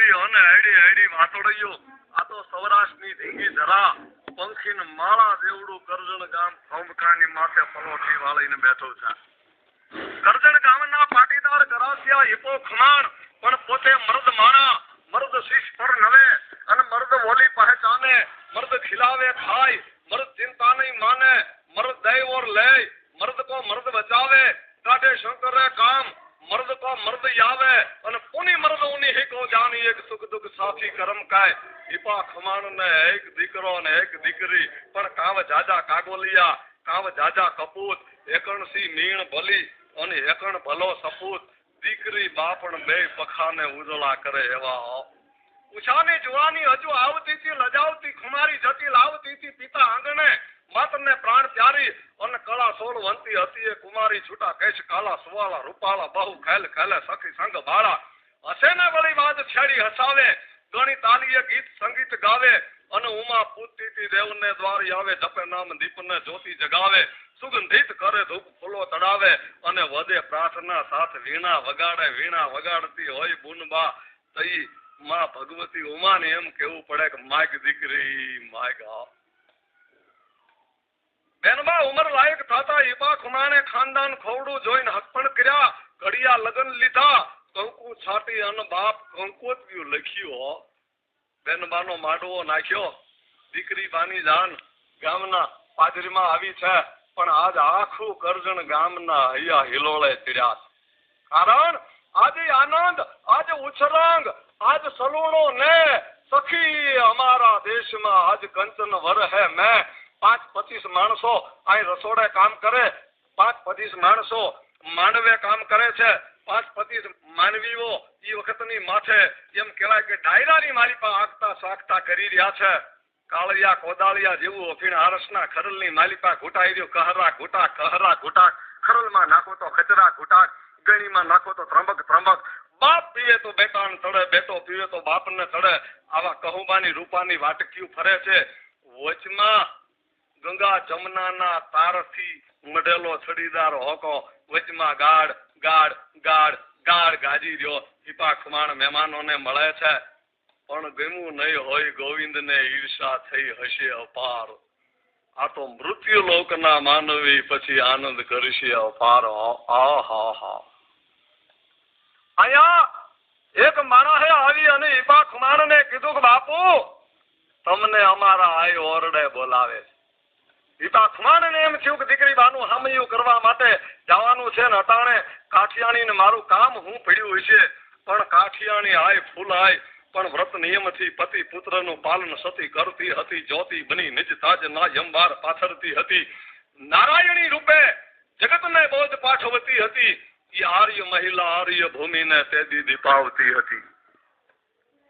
આવી અને હેડી હેડી વાતોડ્યો. આ તો સૌરાષ્ટ્રની ધીંગી ધરા પંખીને માળા દેવડું કરજણ ગામ ખંભકાની માથે પલોઠી વાળીને બેઠો છે. કરજણ ગામના પાટીદાર ગરાસિયા હિપો ખમાણ, પણ પોતે મર્દ માણા, મર્દ શીશ પર નવે અને મર્દ ઓલી પહેચાને, મર્દ ખિલાવે ખાય, મર્દ ચિંતા નહીં માને, મર્દ દે ઓર લે મર્દ કો મર્દ બચાવે, કાઢે શંકર કામ, મર્દ કો મર્દ યાવે અને પુની મર્દ ઉની હિકો જાની એક સુખ દુઃખ સાથી કરમ કાય? હિપા ખમાણ ને એક દીકરો ને એક દીકરી. પણ કાવ જાજા કાગોલિયા કાવ જાજા કપૂત. એકણસી મીણ ભલી અને એકણ ભલો સપૂત. દીકરી બાપણ બે પખાને ઉજળા કરે એવા ઉછાની જુવાની હજુ આવતી હતી, લજાવતી ખુમારી જતી, લાવતી હતી પિતા આંગણે. માતને પ્રાણ પ્યારી અને કળા સોળ વંતી હતી એ કુમારી છૂટા કેશ, કાલા સુવાળા રૂપાળા બહુ ખેલ ખેલે સખી સંગ બાળા. હસે ને વળી વાત છેડી હસાવે ગણી તાલીય ગીત સંગીત ગાવે અને ઉમા પૂતતી દેવને દ્વારી આવે જપે નામ દીપને જ્યોતિ જગાવે, સુગંધિત કરે ધૂપ ફૂલો તડાવે અને વધે પ્રાર્થના સાથ, વીણા વગાડે, વીણા વગાડતી હોય બુનબા, તઈ માં ભગવતી ઉમાને એમ કેવું પડે કે, માગ દીકરી, માગ આ. બેનબા ઉમર લાયક થતા ઈબા ખુમાણે ખાનદાન ખોવડું જોઈને હકપણ કર્યા, ઘડિયા લગન લીધા કંકુ છાટી અને બાપ કંકોત્યું લખ્યું બેન બાનો માડવો નાખ્યો. દીકરી બાની જાન ગામના પાદરીમાં આવી છે, પણ આજ આખું કરજણ ગામના હૈયા હિલોળે તિર્યા કારણ આજે આનંદ, આજે ઉછરંગ, આજ સલોણો ને સખી અમારા દેશમાં આજ કંચન વર હે મેં. પાંચ પચીસ માણસો અહીં રસોડે કામ કરે, પાંચ પચીસ માણસો માંડવે કામ કરે છે. પાંચ પચીસ માનવીઓ એ વખતની માથે એમ કહેવાય કે ડાયરાની માલિપા આગતા સાગતા કરી રહ્યા છે. કાળિયા કોદાળિયા જેવું અફીણ આરસના ખરલની માલિપા ઘૂંટાઈ રહ્યું. કહરા ઘૂંટા કહરા ઘૂંટા. ખરલમાં નાખો તો ખચરા ઘૂંટા. ગણીમાં નાખો તો ત્રંબક ત્રંબક. બાપ પીવે તો બેટાને તળે બેટો પીવે તો બાપને તળે. આવા કહુબાની રૂપાની વાટકીયું ફરે છે. વચમાં ગંગા જમનાના તારથી મઢેલો છડીદાર હોકો. વચમાં ગાડ ગાડ ગાળ ગાળ ગાજી રહ્યો હિપા ખુમાણ મહેમાનોને મળે છે. પણ ગમ્યું નહીં હોય ગોવિંદને ઈર્ષા થઈ હશે અપાર. આ તો મૃત્યુ લોકના માનવી પછી આનંદ કરશે અપાર. આ હા હા. અહીંયા એક માણસે આવી અને ઈબા ખુમાણને કીધું કે, બાપુ, તમને અમારા આઈ ઓરડે બોલાવે ઈબા ખુમાણને એમ થયું કે દીકરી બાનું હામયું કરવા માટે જવાનું છે ને અટાણે કાઠિયાણી મારું કામ હું પડ્યું છે પણ કાઠિયાણી આય ફૂલ આય, પણ વ્રત નિયમથી પતિ પુત્રનું પાલન સતી કરતી હતી, જ્યોતિ બની નિજ તાજ ના પાથરતી હતી. નારાયણી રૂપે જગતને બોધ પાઠવતી હતી. એ આર્ય મહિલા આર્ય ભૂમિને તેદી દીપાવતી હતી.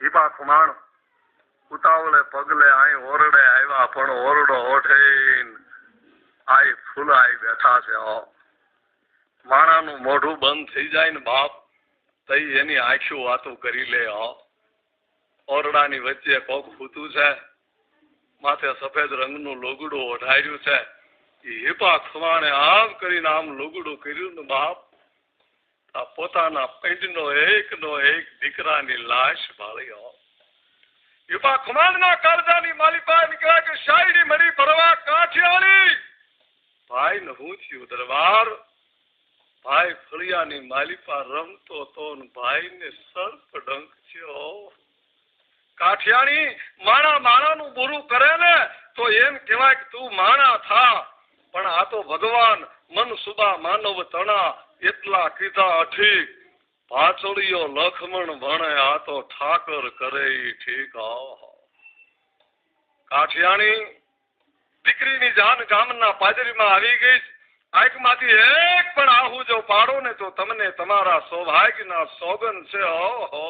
દીપા ખુમાણ ઉતાવળે પગલે અહીં ઓરડે આવ્યા પણ ઓરડો ઓઠીન આઈ ફૂલાઈ બેઠા છે હો. માણાનું મોઢું બંધ થઈ જાય ને બાપ, તઈ એની આંખો વાતો કરી લે હો. ઓરડાની વચ્ચે કોક ફૂતું છે, માથે સફેદ રંગનું લોગડું ઓઢાર્યું છે. એ હિપા ખવાણે આમ કરીને આમ લોગડું કર્યું ને બાપ, આ પોતાના પેટનો એક નો એક દીકરાની લાશ ભાળી હો યુપા ખુમાનના માલી માલિપા નીકળ્યા કે શાયરી મરી ભરવા કાઠિયાળી ભાઈ ને હું થયું દરબાર? ભાઈ ફળિયાની માલિપા રમતો તો ભાઈ ને સર્પ ડંક થયો. કાઠિયાણી માણા માણાનું બુરું કરે ને તો એમ કહેવાય કે તું માણા થા. પણ આ તો ભગવાન મન સુબા માનવ તણા, એટલા કીધા અઠીક. પાછળીયો લખમણ ભણે આ તો ઠાકર કરે ઠીક. કાઠિયાણી દીકરીની જાન ગામના પાદરીમાં આવી ગઈ આંખમાંથી એક પણ આહુ જો પાડો ને તો તમને તમારા સૌભાગ્યના સોગન છે. ઓહો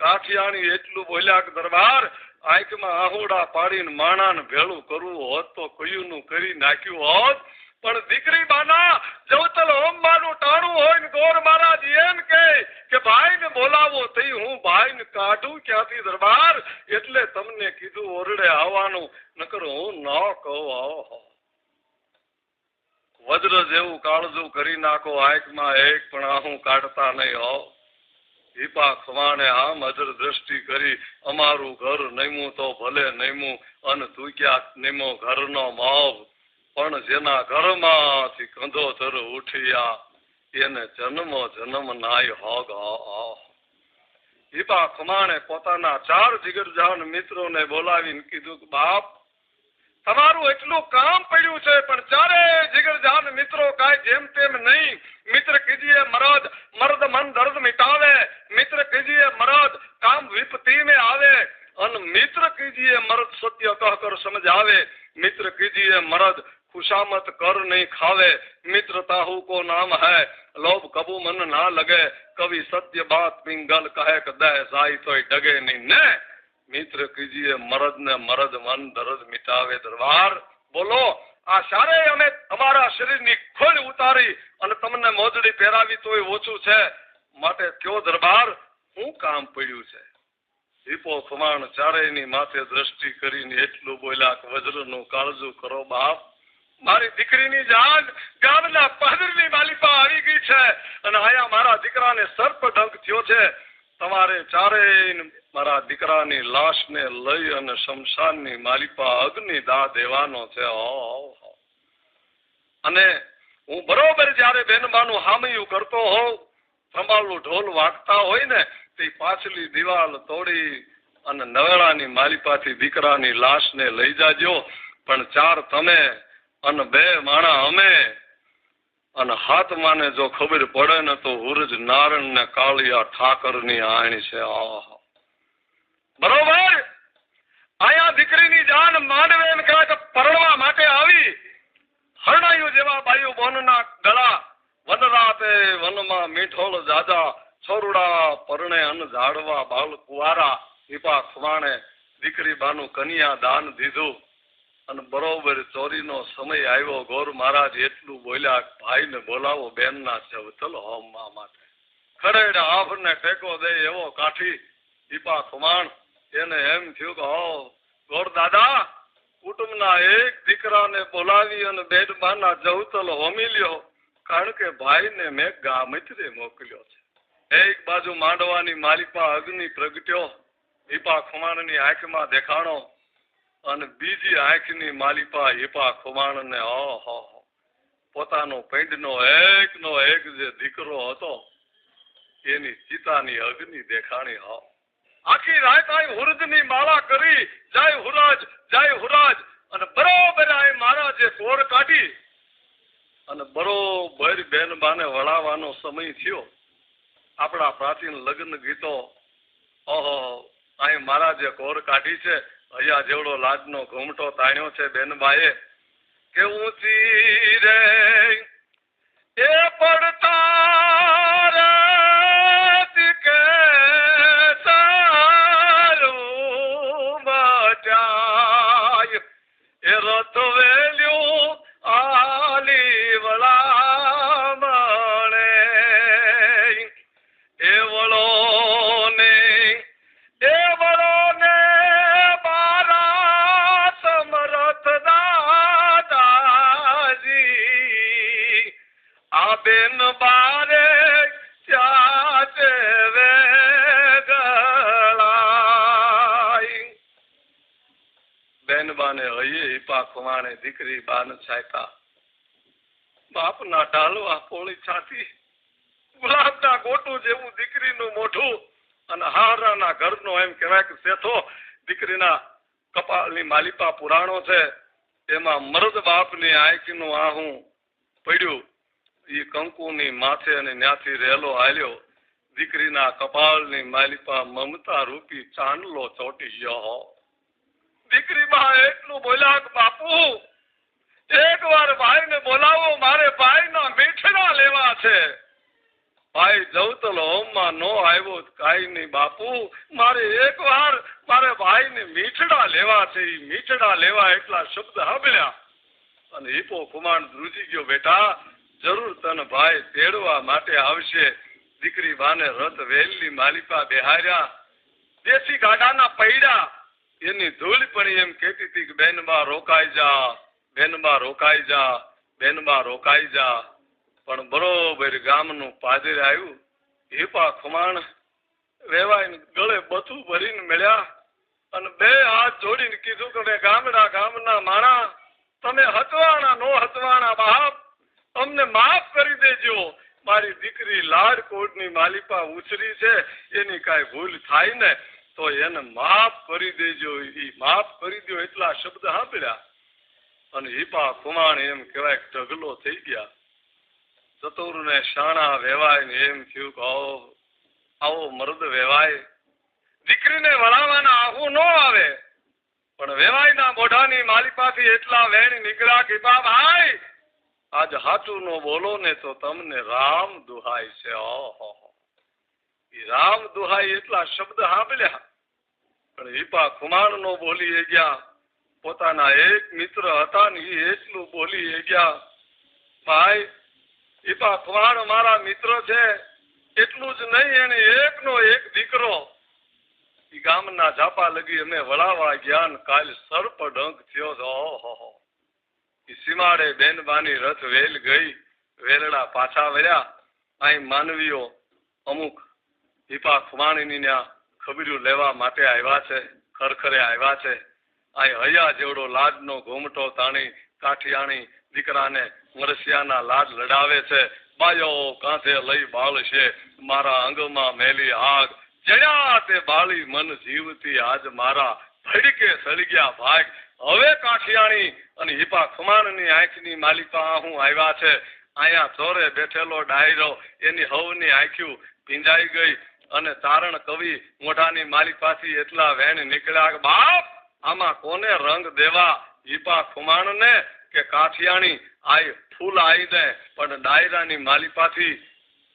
કાઠિયાણી એટલું બોલ્યા કે, દરબાર, આંખમાં આહુડા પાડીને માણાને ભેળું કરવું હોત તો કયુંનું કરી નાખ્યું હોત. પણ દીકરી બાના જવતલ હોમવાનું ટાણું હોય ને ગોર મહારાજ એમ કે કે ભાઈ ને બોલાવો થઈ હું ભાઈ ને કાઢું ક્યાંથી દરબાર? એટલે તમને કીધું ઓરડે આવવાનું, નકર હું ન કહું, આવો વજ્ર જેવું કાળજું કરી નાખો, આંખમાં એક પણ આહું કાઢતા નહીં, હો. દીપા ખવાણે આમ અજર દ્રષ્ટિ કરી, અમારું ઘર નૈમું તો ભલે નૈમું અન તું ક્યાંક ઘર ઘરનો માવ પણ જેના ઘરમાંથી કંધોધર ઉઠ્યા, એને જન્મ જન્મ નાય હગ હિપા ખમાણે પોતાના ચાર જીગરજાન મિત્રોને બોલાવીને કીધું કે, બાપ, તમારું એટલું કામ પડ્યું છે, પણ ચારે જીગરજાન મિત્રો કાંઈ જેમ તેમ નહીં. મિત્ર કીજીએ મરદ, મર્દ મન દર્દ મિટાવે. મિત્ર કીજીએ મરદ કામ વિપત્તિ મે આવે. અન મિત્ર કીજીએ મરદ સત્ય કહ કર સમજાવે. મિત્ર કીજીએ મરદ खुशामत कर नहीं खावे मित्र ताहू को नाम है लोभ कबू मन ना लगे कवि सत्य बात पिंगल कहे कदे जाई तो डगे नहीं ने મિત્ર કીજીએ મરદ ને મરદ મન દર્દ મિટાવે દરબાર બોલો આ સારે અમે અમારા શરીરની ખોલ ઉતારી અને તમને મોજડી પહેરાવી તોય ઓછું છે માટે કયો દરબાર શું કામ પડ્યું છે દીપો ખમાણ ચારેયની માથે દ્રષ્ટિ કરીને એટલું બોલ્યા કે વજ્રનું કાળજું કરો બાપ મારી દીકરીની જાન ગામના પાદરની માલિપા આવી ગઈ છે અને આયા મારા દીકરાને સર્પ ડંક થયો છે. તમારે ચારેય મારા દીકરાની લાશને લઈ અને શમશાનની માલિપા અગ્નિ દા દેવાનો છે. અને હું બરોબર જ્યારે બેનબાનું હામયું કરતો હોઉં સંભાળું ઢોલ વાગતા હોય ને, તે પાછલી દિવાલ તોડી અને નવેડાની માલિપાથી દીકરાની લાશને લઈ જાજો. પણ ચાર તમે અને બે માણા અમે, અને હાથમાંને જો ખબર પડે ને તો હુરજ નારણ ને કાળિયા ઠાકરની આણી છે. આહા. બરોબર? અહીંયા દીકરીની જાન માનવે એમ કહેવાય કે પરણવા માટે આવી. હરણાયું જેવા બાયુ બોનના ગળા, વનરાતે વનમાં મીઠોળ જાજા, છોરુડા પરણે અન ઝાડવા બાલ કુવારા દીપા ખવાણે દીકરી બાનું કન્યા દાન દીધું. અને બરોબર ચોરીનો સમય આવ્યો. ગોર મહારાજ એટલું બોલ્યા ભાઈ ને બોલાવો બેન ના ચવતલ હોમમાં માટે ખરેડ આભને ટેકો દે એવો કાઠી દીપા ખુમાણ. એને એમ થયું કે, હો, ગોર દાદા, કુટુંબના એક દીકરાને બોલાવી અને બેડમાના જવતલ હોમી લ્યો કારણ કે ભાઈને મેં ગામત્રે મોકલ્યો છે. એક બાજુ માંડવાની માલિપા અગ્નિ પ્રગટ્યો. દીપા ખુમાણની આંખમાં દેખાણો અને બીજી આંખની માલિપા હિપા ખુમાણને, ઓહો, પોતાનો પૈંડનો એકનો એક જે દીકરો હતો, એની ચિતાની અગ્નિ દેખાણી, હો. આખી રાત આ હુરજની માળા કરી, જય હુરાજ જય હુરાજ, અને બરોબર આ મહારાજે કોર કાઢી, અને બરોબર બેન બાને વળાવવાનો સમય થયો. આપણા પ્રાચીન લગ્ન ગીતો, ઓહો અહીં મહારાજે કોર કાઢી છે અહીંયા જેવડો લાજનો ઘૂમટો તાણ્યો છે બેનબાએ. કે ઊંચી રે એ પડતા બેન બાને હૈયે હિપા ખવાણે દીકરી બાન છાયતા. બાપના આ પોળી છાતી ગુલાબના ગોટું જેવું દીકરીનું મોઢું અને હારાના ઘરનો એમ કહેવાય કે શેઠો, દીકરીના કપાળની માલિપા પુરાણો છે, એમાં મરદ બાપની આંખનું આહું પડ્યું. એ કંકુની માથે અને ન્યાથી રહેલો હાલ્યો. દીકરીના કપાળની માલિપા મમતા રૂપી ચાંદલો ચોટી ગયો દીકરી માં એટલું બોલ્યા કે બાપુ એક વાર ભાઈ ને બોલાવો, મારે ભાઈ ના મીઠડા લેવા છે. ભાઈ જવતલો હોમમાં નો આવ્યો કાંઈ નહીં બાપુ, મારે એક વાર મારે ભાઈ ને મીઠડા લેવા છે. એ મીઠડા લેવા એટલા શબ્દ હાંભળ્યા અને હિપો કુમાર ધ્રુજી ગયો, બેટા, જરૂર તને ભાઈ તેડવા માટે આવશે. દીકરી બાને રથ વેલની માલિકા બેહાર્યા. દેશી ગાડાના પૈડા એની ધૂળ પણ એમ કહેતી હતી કે, બેનમાં રોકાઈ જા, બેનમાં રોકાઈ જા, બેનમાં રોકાઈ જા. પણ બરોબર ગામનું પાદર આવ્યું. હિપા ખમાણ વેવાઈને ગળે બથું ભરીને મળ્યા અને બે હાથ જોડીને કીધું કે મેં ગામડા ગામના માણા, તમે હતવાણા, નો હતવાણા બાપ, અમને માફ કરી દેજો. મારી દીકરી લાડકોટની માલિપા ઉછરી છે, એની કાંઈ ભૂલ થાય ને તો એને માફ કરી દેજો. ઈ માફ કરી દો એટલા શબ્દ સાંભળ્યા. અને હિપા કુમાણ એમ કહેવાય ઢગલો થઈ ગયા. ચતુર ને શાણા વેવાય ને એમ થયું કે આવો આવો મર્દ વેવાય. દીકરીને વળાવવાના આવું ન આવે. પણ વેવાયના મોઢાની માલિપાથી એટલા વેણ નીકળ્યા કે બા ભાઈ, આજ હાચું નો બોલો ને તો તમને રામ દુહાય છે. ઓહો. રામ દુહાય એટલા શબ્દ સાંભળ્યા. પણ હિપા કુમાર નો બોલી ગયા. પોતાના એક મિત્ર હતા ને એ એટલું બોલી ગયા, ભાઈ હિપા કુમાર મારા મિત્ર છે, એટલું જ નહીં એને એકનો એક દીકરો. ગામના ઝાપા લગી અમે વળાવા ગયા ને કાલ સર્પ ડંક થયો તો, ઓહો સીમાડે બેનબાની રથ વેલ ગઈ, વેલડા પાછા વળ્યા. અહીં માનવીઓ અમુક હિપા ખુમાણીની ત્યાં ખબર્યું લેવા માટે આવ્યા છે, ખરખરે આવ્યા છે. અહીં હૈયા જેવડો લાડનો ઘૂમટો તાણી, કાઠિયાણી દીકરાને મરસિયાના લાડ લડાવે છે. બાયો કાંધે લઈ બાળ છે. મારા અંગમાં મેલી આગ. જયા તે બાળી મન જીવતી આજ મારા. ભડકે સળગ્યા ભાગ. હવે કાઠિયાણી અને હિપા ખુમાણની આંખની માલિકા હું આવ્યા છે. અહીંયા ચોરે બેઠેલો ડાયરો એની હવની આંખ્યું ભીંજાઈ ગઈ. અને તારણ કવિ મોઢાની માલી પાછી એટલા વેણ નીકળ્યા બાપ, આમાં કોને રંગ દેવા? હિપા ખુમાણને કે કાઠિયાણી? આય ફૂલ આવી દે. પણ ડાયરાની માલિપાથી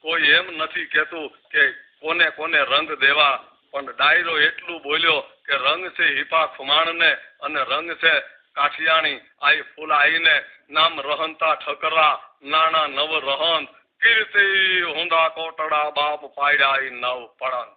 કોઈ એમ નથી કહેતું કે કોને કોને રંગ દેવા. પણ ડાયરો એટલું બોલ્યો કે, રંગ છે હિપા ખુમાણને અને રંગ છે કાઠિયાણી. આઈ ફૂલ આઈને નામ રહંતા ઠકરા. નાણા નવ રહન ڪيرتي هوندا ڪوٽڙا باپ ئي نئون پڙهن